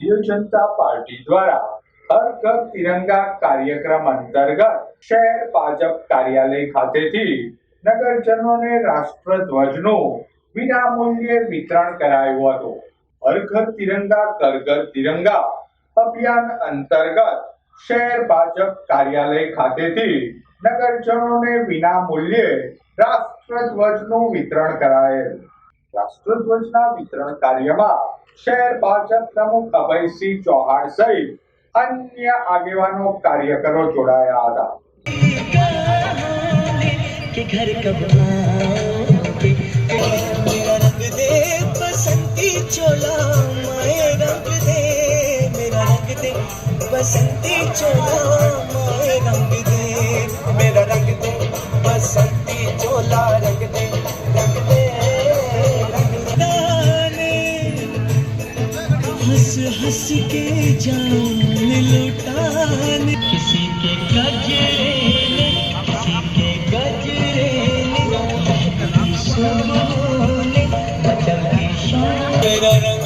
Bharatiya Janata party દ્વારા હર ઘર તિરંગા કાર્યક્રમ અંતર્ગત શહેર ભાજપ કાર્યાલય ખાતેથી નગરજનોને રાષ્ટ્રધ્વજનું વિનામૂલ્યે વિતરણ કરાયું હતું. હર ઘર તિરંગા કર ઘર તિરંગા અભિયાન અંતર્ગત શહેર ભાજપ કાર્યાલય ખાતેથી નગરજનોને વિનામૂલ્યે રાષ્ટ્રધ્વજનું વિતરણ કરાયેલ. રાષ્ટ્રધ્વજના વિતરણ કાર્યમાં શહેર ભાજપ પ્રમુખ અભયસિંહ ચૌહાણ સહિત અન્ય આગેવાનો કાર્યકરો જોડાયા હતા. કે ઘર કબ રંગ દે બસંતી ચોલા માય રંગ દે, મેરા રંગ દે બસંતી ચોલા માય हंस हंस के जान लुटाने किसी के गजरे ने किसी के गजरे ने किसी सोने बदल की शान मेरा रंग